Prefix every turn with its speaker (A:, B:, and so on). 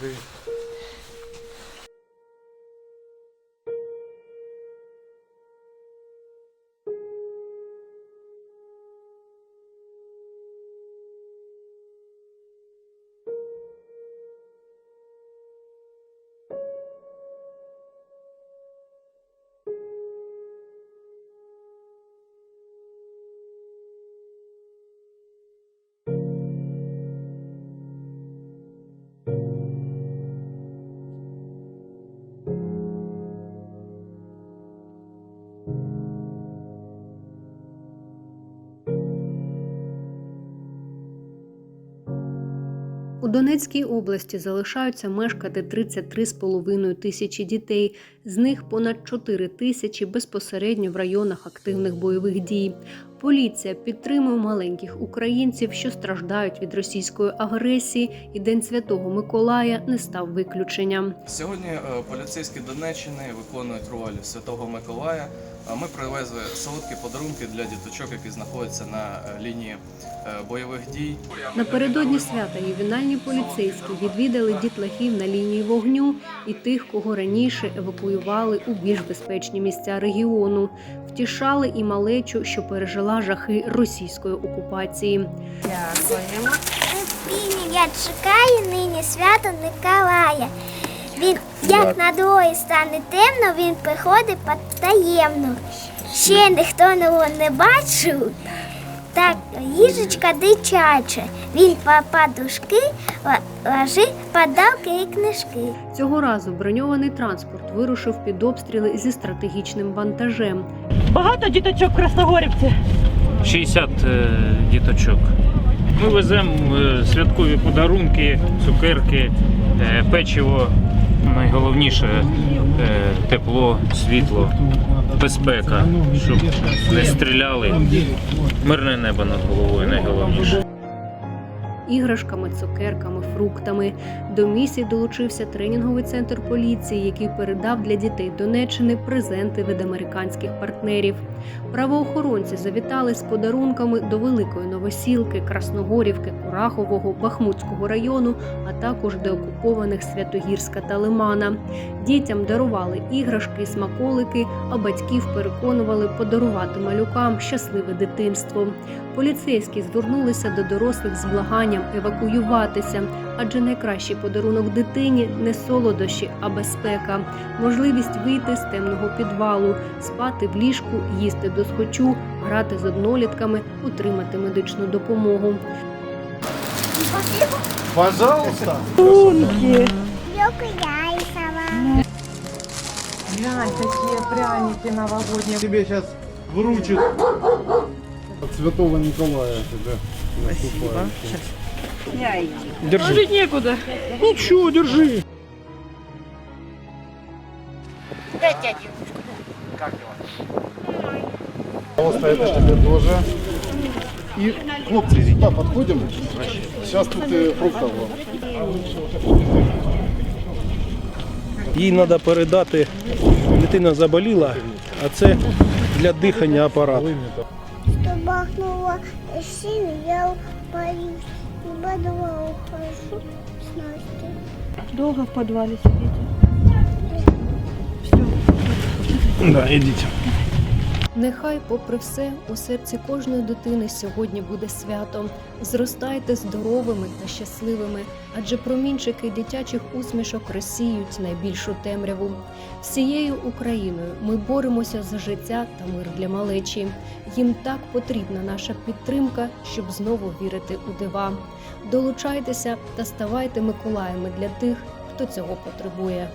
A: Beijo.
B: У Донецькій області залишаються мешкати 33,5 тисячі дітей, з них понад 4 тисячі безпосередньо в районах активних бойових дій. Поліція підтримує маленьких українців, що страждають від російської агресії, і День Святого Миколая не став виключенням.
C: Сьогодні е, поліцейські Донеччини виконують роль Святого Миколая. А Ми привезли солодкі подарунки для діточок, які знаходяться на е, лінії е, бойових дій.
B: Напередодні свята ювенальні поліцейські відвідали дітлахів на лінії вогню і тих, кого раніше евакуювали у більш безпечні місця регіону. Втішали і малечу, що пережила жахи російської окупації.
D: Дякуємо. Я чекаю нині свято Николая. Він, як на дворі стане темно, він приходить потаємно. Ще ніхто його не бачив. Так, їжечка дитяча. Він по подушки ла- ложить подалки і книжки.
B: Цього разу броньований транспорт вирушив під обстріли зі стратегічним вантажем.
E: Багато діточок в Красногорівці.
F: 60 е, діточок. Ми веземо е, святкові подарунки, цукерки, е, печиво. Найголовніше е, тепло, світло, безпека, щоб не стріляли. Мирне небо над головою найголовніше.
B: іграшками, цукерками, фруктами. До місії долучився тренінговий центр поліції, який передав для дітей Донеччини презенти від американських партнерів. Правоохоронці завітали з подарунками до Великої Новосілки, Красногорівки, Курахового, Бахмутського району, а також до окупованих Святогірська та Лимана. Дітям дарували іграшки, смаколики, а батьків переконували подарувати малюкам щасливе дитинство. Поліцейські звернулися до дорослих з благанням евакуюватися, адже найкращий подарунок дитині не солодощі, а безпека, можливість вийти з темного підвалу, спати в ліжку, їсти до схочу, грати з однолітками, отримати медичну допомогу.
A: Пожалуйста.
E: Пунки. Глянь, такі пряники новогодні.
A: Тебе сейчас вручат от Святого Николая тебе наступает.
E: Держи. некуда.
A: Ничего, держи. Пожалуйста, это тебе тоже. И, хлопцы, сюда подходим. Сейчас тут и фруктов.
G: Їй треба передати, дитина заболіла, а це для дихання апарат.
D: Что бахнуло сильно, я боюсь. Во двор ухожу с Настей.
E: Довго в підвалі сидіти.
G: Да, ідіть.
B: Нехай, попри все, у серці кожної дитини сьогодні буде свято. Зростайте здоровими та щасливими, адже промінчики дитячих усмішок розсіють найбільшу темряву. Всією Україною ми боремося за життя та мир для малечі. Їм так потрібна наша підтримка, щоб знову вірити у дива. Долучайтеся та ставайте Миколаями для тих, хто цього потребує.